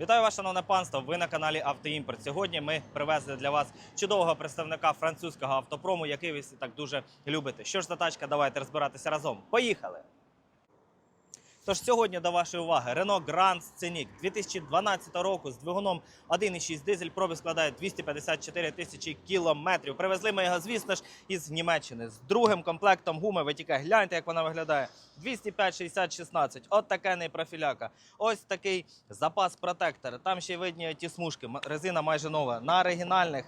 Вітаю вас, шановне панство. Ви на каналі Автоімпорт. Сьогодні ми привезли для вас чудового представника французького автопрому, який ви так дуже любите. Що ж за тачка? Давайте розбиратися разом. Поїхали! Тож сьогодні до вашої уваги Renault Grand Scenic 2012 року з двигуном 1,6 дизель пробіг складає 254 тисячі кілометрів. Привезли ми його, звісно ж, із Німеччини з другим комплектом гуми. Ви гляньте, як вона виглядає. 205 60 16. От таке не профіляка. Ось такий запас протектора. Там ще видні ті смужки. Резина майже нова. На оригінальних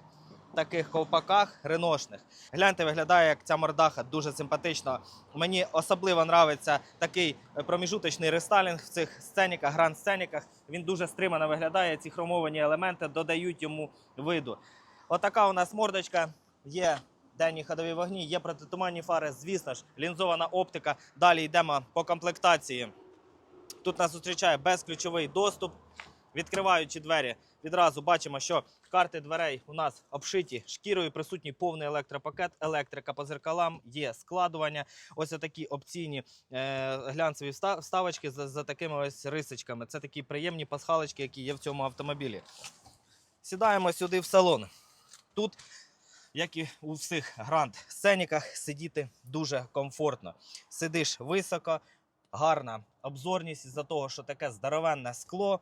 таких ковпаках реношних. Гляньте, виглядає як ця мордаха, дуже симпатично. Мені особливо нравиться такий е, проміжуточний рестайлінг в цих сценіках, гранд сценіках. Він дуже стримано виглядає. Ці хромовані елементи додають йому виду. Отака у нас мордочка є. Денні ходові вогні, є протитуманні фари, звісно ж, лінзована оптика. Далі йдемо по комплектації. Тут нас зустрічає безключовий доступ. Відкриваючи двері, відразу бачимо, що карти дверей у нас обшиті шкірою, присутній повний електропакет, електрика по зеркалам, є складування. Ось такі опційні е, глянцеві вста- вставочки за, за такими ось рисочками. Це такі приємні пасхалочки, які є в цьому автомобілі. Сідаємо сюди в салон. Тут, як і у всіх гранд сценіках, сидіти дуже комфортно. Сидиш високо, гарна обзорність із-за того, що таке здоровенне скло.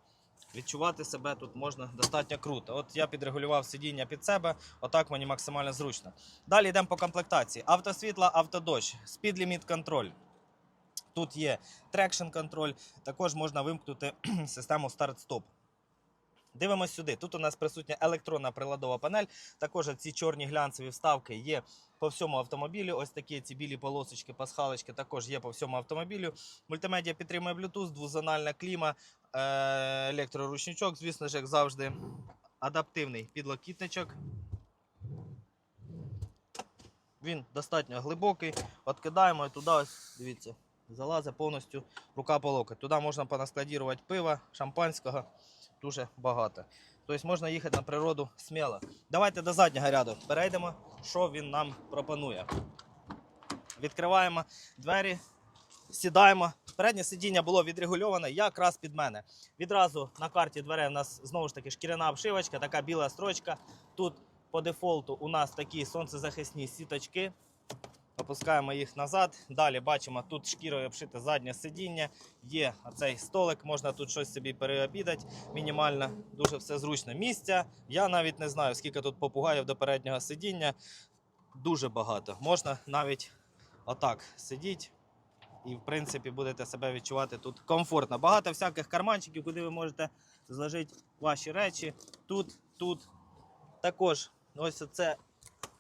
Відчувати себе тут можна достатньо круто. От я підрегулював сидіння під себе, отак мені максимально зручно. Далі йдемо по комплектації. Автосвітло, автодощ, limit контроль. Тут є трекшн контроль, також можна вимкнути систему старт-стоп. Дивимось сюди. Тут у нас присутня електронна приладова панель. Також ці чорні глянцеві вставки є по всьому автомобілю. Ось такі ці білі полосочки, пасхалочки також є по всьому автомобілю. Мультимедіа підтримує Bluetooth, двозональна кліма, електроручничок, звісно ж, як завжди. Адаптивний підлокітничок. Він достатньо глибокий. Откидаємо і туди ось, дивіться, залазить повністю рука по локоть. Туди можна понаскладірувати пива, шампанського. Дуже багато. Тобто можна їхати на природу сміло. Давайте до заднього ряду перейдемо, що він нам пропонує. Відкриваємо двері, сідаємо. Переднє сидіння було відрегульоване якраз під мене. Відразу на карті дверей у нас знову ж таки шкіряна обшивочка, така біла строчка. Тут по дефолту у нас такі сонцезахисні сіточки. Опускаємо їх назад. Далі бачимо, тут шкірою обшите заднє сидіння. Є оцей столик, можна тут щось собі переобідати. Мінімально, дуже все зручно. Місця. Я навіть не знаю, скільки тут попугаїв до переднього сидіння. Дуже багато. Можна навіть отак сидіти. І, в принципі, будете себе відчувати тут комфортно. Багато всяких карманчиків, куди ви можете зложити ваші речі. Тут, тут. Також ось це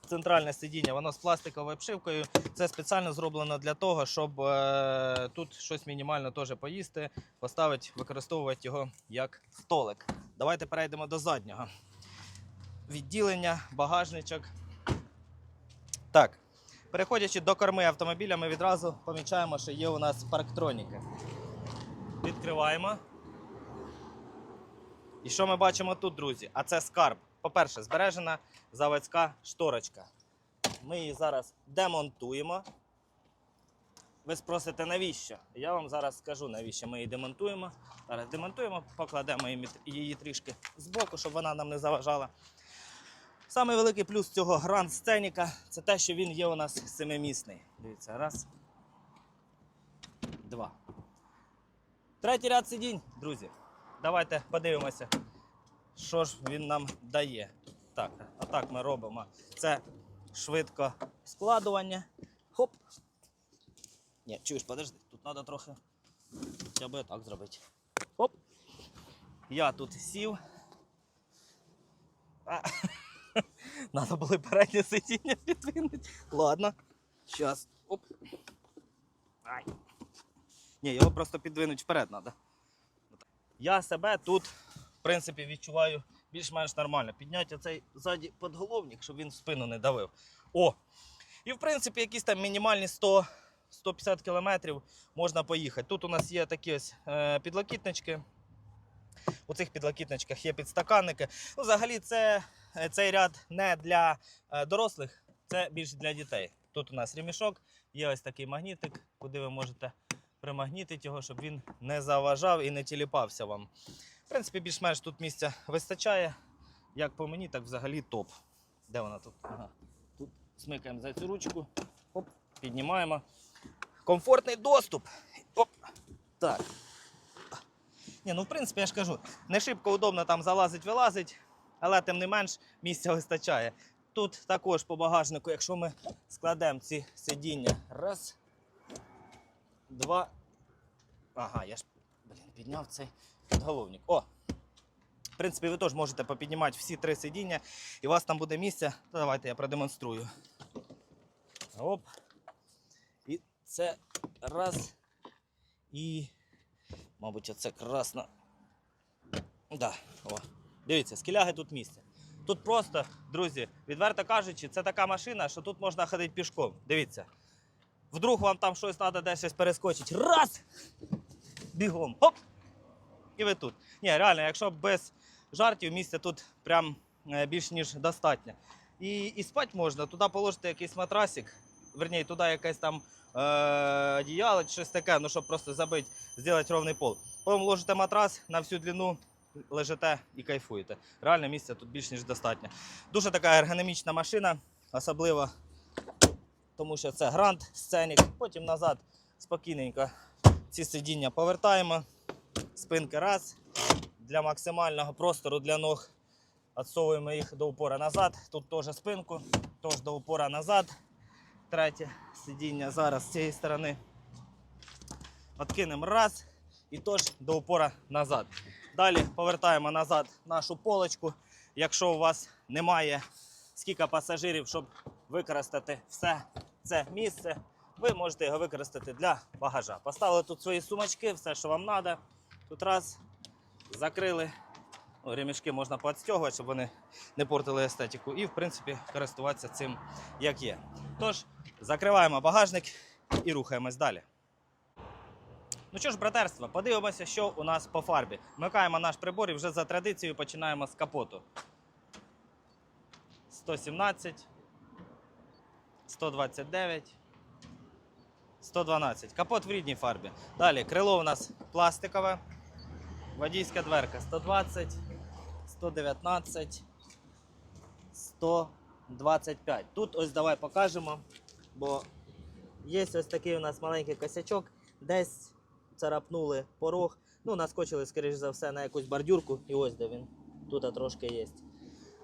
центральне сидіння, воно з пластиковою обшивкою. Це спеціально зроблено для того, щоб е, тут щось мінімально теж поїсти, поставити, використовувати його як столик. Давайте перейдемо до заднього. Відділення, багажничок. Переходячи до корми автомобіля, ми відразу помічаємо, що є у нас парктроніки. Відкриваємо. І що ми бачимо тут, друзі? А це скарб. По-перше, збережена заводська шторочка. Ми її зараз демонтуємо. Ви спросите, навіщо? Я вам зараз скажу, навіщо ми її демонтуємо. Зараз демонтуємо, покладемо її трішки збоку, щоб вона нам не заважала. Самий великий плюс цього гранд сценіка це те, що він є у нас семимісний. Дивіться, раз. Два. Третій ряд сидінь, друзі. Давайте подивимося, що ж він нам дає. Так, отак ми робимо. Це швидко складування. Хоп. Ні, чуєш, подожди, тут треба трохи. Хоча б так зробити. Хоп. Я тут сів. Надо було переднє сидіння підвинути. Ладно. Щас. Оп. Ай. Ні, його просто підвинути вперед треба. Я себе тут, в принципі, відчуваю більш-менш нормально. Підняти оцей ззаді подголовник, щоб він в спину не давив. О! І в принципі, якісь там мінімальні 100 150 кілометрів можна поїхати. Тут у нас є такі ось е, підлокітнички. У цих підлокітничках є підстаканники. Ну, взагалі, це, цей ряд не для е, дорослих, це більше для дітей. Тут у нас ремішок, є ось такий магнітик, куди ви можете примагнітити його, щоб він не заважав і не тіліпався вам. В принципі, більш-менш тут місця вистачає. Як по мені, так взагалі топ. Де вона тут? Ага. Тут смикаємо за цю ручку. Оп, піднімаємо. Комфортний доступ. Оп. Так. Ні, ну в принципі, я ж кажу, не шибко удобно там залазить, вилазить, але тим не менш місця вистачає. Тут також по багажнику, якщо ми складемо ці сидіння. Раз, два. Ага, я ж блін, підняв цей підголовник. О! В принципі, ви теж можете попіднімати всі три сидіння, і у вас там буде місце. То давайте я продемонструю. Оп. І це раз. І, мабуть, оце красно. Да, о. Дивіться, скіляги тут місце. Тут просто, друзі, відверто кажучи, це така машина, що тут можна ходити пішком. Дивіться. Вдруг вам там щось треба десь щось перескочить. Раз! Бігом. Хоп! І ви тут. Ні, реально, якщо без жартів, місця тут прям е, більш ніж достатньо. І, і спати можна, туди положити якийсь матрасик, верні, туди якесь там е, одіяло, щось таке, ну щоб просто забити, зробити ровний пол. Потім ложите матрас на всю длину, лежите і кайфуєте. Реально місця тут більш ніж достатньо. Дуже така ергономічна машина, особливо тому що це гранд сценік. Потім назад спокійненько ці сидіння повертаємо. Спинки раз. Для максимального простору для ног відсовуємо їх до упора назад. Тут теж спинку, теж до упора назад. Третє сидіння зараз з цієї сторони. Откинемо раз і теж до упора назад. Далі повертаємо назад нашу полочку. Якщо у вас немає скільки пасажирів, щоб використати все це місце, ви можете його використати для багажа. Поставили тут свої сумочки, все, що вам треба. Тут раз, закрили. Ну, ремішки можна поотстягувати, щоб вони не портили естетику. І, в принципі, користуватися цим як є. Тож, закриваємо багажник і рухаємось далі. Ну що ж, братерство, подивимося, що у нас по фарбі. Вмикаємо наш прибор і вже за традицією починаємо з капоту. 117, 129, 112. Капот в рідній фарбі. Далі крило у нас пластикове. Водійська дверка 120, 119, 125. Тут ось давай покажемо, бо є ось такий у нас маленький косячок, десь царапнули порог. Ну, наскочили, скоріш за все, на якусь бордюрку, і ось де він. Тут трошки є.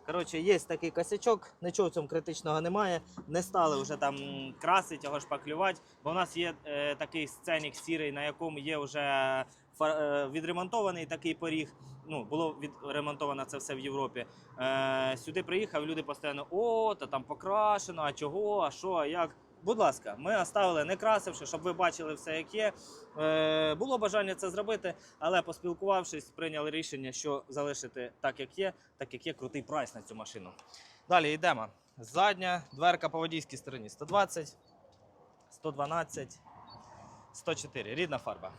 Коротше, є такий косячок, нічого в цьому критичного немає. Не стали вже там красити його шпаклювати, бо у нас є е, такий сценік сірий, на якому є вже фар- е, відремонтований такий поріг. Ну, було відремонтовано це все в Європі. Е, сюди приїхав, люди постійно, о, та там покрашено, а чого, а що, а як. Будь ласка, ми оставили не красивши, щоб ви бачили все, як є. Е, було бажання це зробити, але поспілкувавшись, прийняли рішення, що залишити так, як є, так як є крутий прайс на цю машину. Далі йдемо. Задня дверка по водійській стороні 120, 112, 104. Рідна фарба.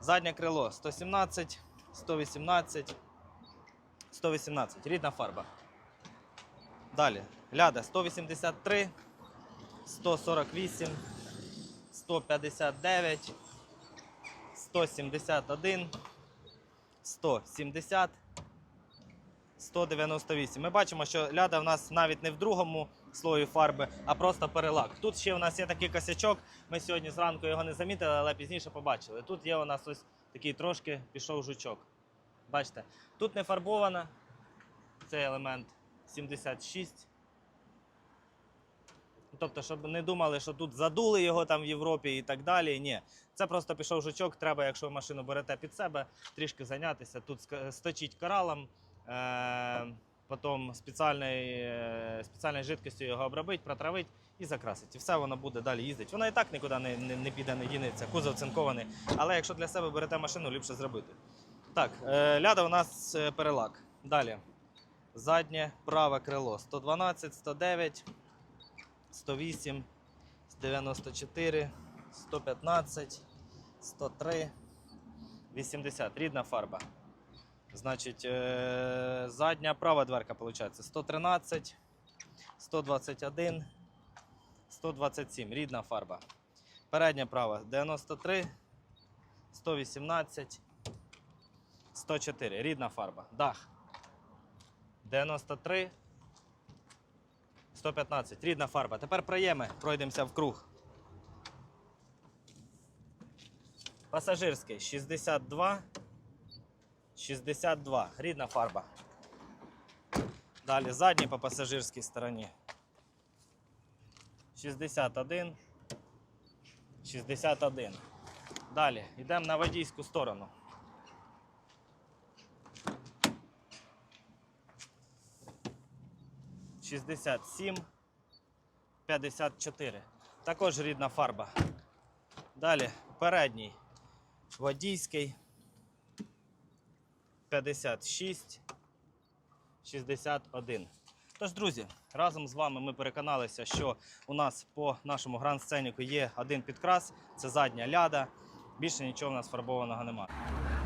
Заднє крило 117, 118, 118. Рідна фарба. Далі. Ляда 183, 148, 159, 171, 170, 198. Ми бачимо, що ляда в нас навіть не в другому слої фарби, а просто перелак. Тут ще у нас є такий косячок. Ми сьогодні зранку його не замітили, але пізніше побачили. Тут є у нас ось такий трошки пішов жучок. Бачите, тут не фарбована. Цей елемент 76. Тобто, щоб не думали, що тут задули його там в Європі і так далі. Ні, це просто пішов жучок. Треба, якщо ви машину берете під себе, трішки зайнятися. Тут сточить коралом, е- потім спеціальною, е- спеціальною жидкістю його обробити, протравити і закрасити. І все воно буде далі їздити. Воно і так нікуди не, не, не піде, не дінеться. Кузов цинкований. Але якщо для себе берете машину, ліпше зробити. Так, е- ляда у нас е, перелак. Далі. Заднє праве крило 112, 109. 108, 94, 115, 103, 80. Рідна фарба. Значить, е- задня права дверка, виходить, 113, 121, 127. Рідна фарба. Передня права 93, 118, 104. Рідна фарба. Дах. 93. 115. Рідна фарба. Тепер проєми. Пройдемося в круг. Пасажирський 62. 62. Рідна фарба. Далі задній по пасажирській стороні. 61. 61. Далі йдемо на водійську сторону. Шістдесят сім, п'ятдесят чотири. Також рідна фарба. Далі передній водійський 56, 61. Тож, друзі, разом з вами ми переконалися, що у нас по нашому гранд-сценіку є один підкрас це задня ляда. Більше нічого в нас фарбованого немає.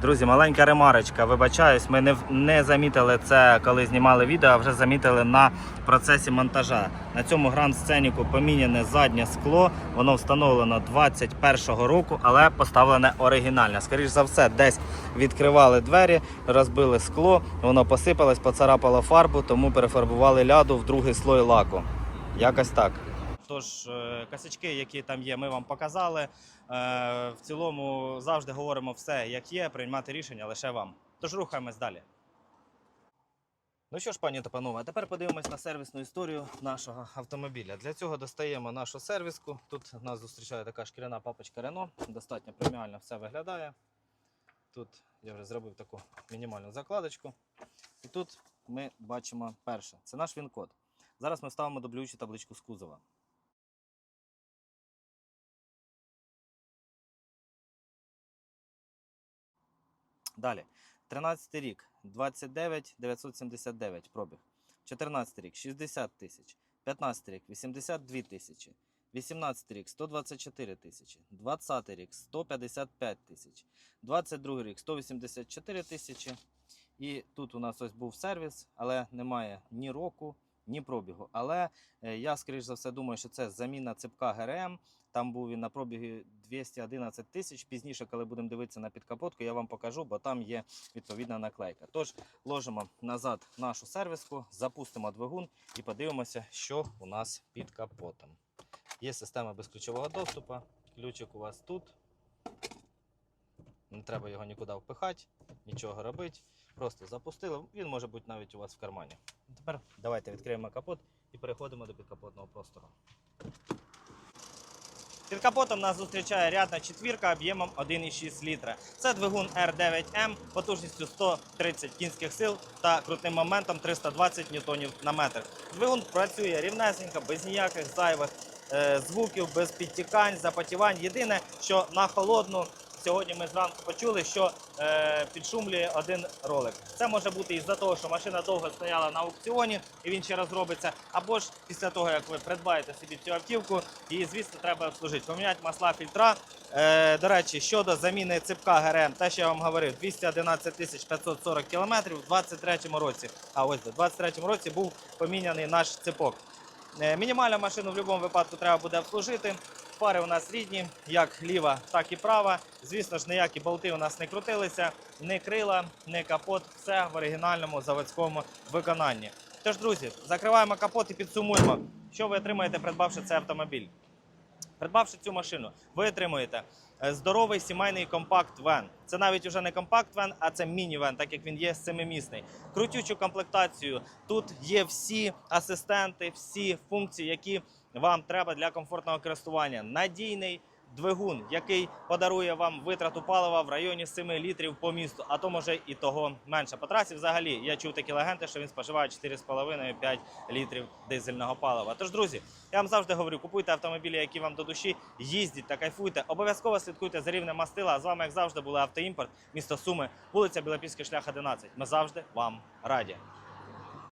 Друзі, маленька ремарочка. Вибачаюсь, ми не, не замітили це, коли знімали відео, а вже замітили на процесі монтажа. На цьому гранд-сценіку поміняне заднє скло. Воно встановлено 21-го року, але поставлене оригінальне. Скоріше за все, десь відкривали двері, розбили скло, воно посипалось, поцарапало фарбу, тому перефарбували ляду в другий слой лаку. Якось так. Тож е, косячки, які там є, ми вам показали. Е, В цілому завжди говоримо все, як є, приймати рішення лише вам. Тож рухаємось далі. Ну що ж, пані та панове, тепер подивимось на сервісну історію нашого автомобіля. Для цього достаємо нашу сервіску. Тут нас зустрічає така шкіряна папочка Рено. Достатньо преміально все виглядає. Тут я вже зробив таку мінімальну закладочку. І тут ми бачимо перше. Це наш він-код. Зараз ми вставимо дублюючу табличку з кузова. Далі. 13 рік 29 979 пробіг. 14 рік 60 тисяч. 15 рік 82 тисячі. 18 рік 124 тисячі. 20 рік 155 тисяч. 22 рік 184 тисячі. І тут у нас ось був сервіс, але немає ні року, ні пробігу. Але е, я, скоріш за все, думаю, що це заміна цепка ГРМ. Там був він на пробігі 211 тисяч. Пізніше, коли будемо дивитися на підкапотку, я вам покажу, бо там є відповідна наклейка. Тож ложимо назад нашу сервіску, запустимо двигун і подивимося, що у нас під капотом. Є система безключового доступу. Ключик у вас тут. Не треба його нікуди впихати, нічого робити. Просто запустили. Він може бути навіть у вас в кармані. Тепер давайте відкриємо капот і переходимо до підкапотного простору. Під капотом нас зустрічає рядна четвірка об'ємом 1,6 літра. Це двигун R9M потужністю 130 кінських сил та крутним моментом 320 ньютонів на метр. Двигун працює рівнесенько, без ніяких зайвих е, звуків, без підтікань, запотівань. Єдине, що на холодну сьогодні ми зранку почули, що е, підшумлює один ролик. Це може бути із-за того, що машина довго стояла на аукціоні і він ще раз робиться. Або ж після того, як ви придбаєте собі цю автівку, її, звісно, треба обслужити. Поміняти масла фільтра. Е, до речі, щодо заміни ципка ГРМ, те, що я вам говорив, 211 тисяч 540 кілометрів у 23-му році. А ось у 23-му році був поміняний наш ципок. Е, Мінімальну машину в будь-якому випадку треба буде обслужити. Фари у нас рідні, як ліва, так і права. Звісно ж, ніякі болти у нас не крутилися, ні крила, ні капот. Все в оригінальному заводському виконанні. Тож, друзі, закриваємо капот і підсумуємо, що ви отримаєте, придбавши цей автомобіль. Придбавши цю машину, ви отримуєте е, здоровий сімейний компакт-вен. Це навіть уже не компакт-вен, а це міні-вен, так як він є семимісний. Крутючу комплектацію. Тут є всі асистенти, всі функції, які вам треба для комфортного користування. Надійний двигун, який подарує вам витрату палива в районі 7 літрів по місту, а то може і того менше. По трасі взагалі я чув такі легенди, що він споживає 4,5-5 літрів дизельного палива. Тож, друзі, я вам завжди говорю, купуйте автомобілі, які вам до душі, їздіть та кайфуйте. Обов'язково слідкуйте за рівнем мастила. З вами, як завжди, були автоімпорт, місто Суми, вулиця Білопільський шлях 11. Ми завжди вам раді.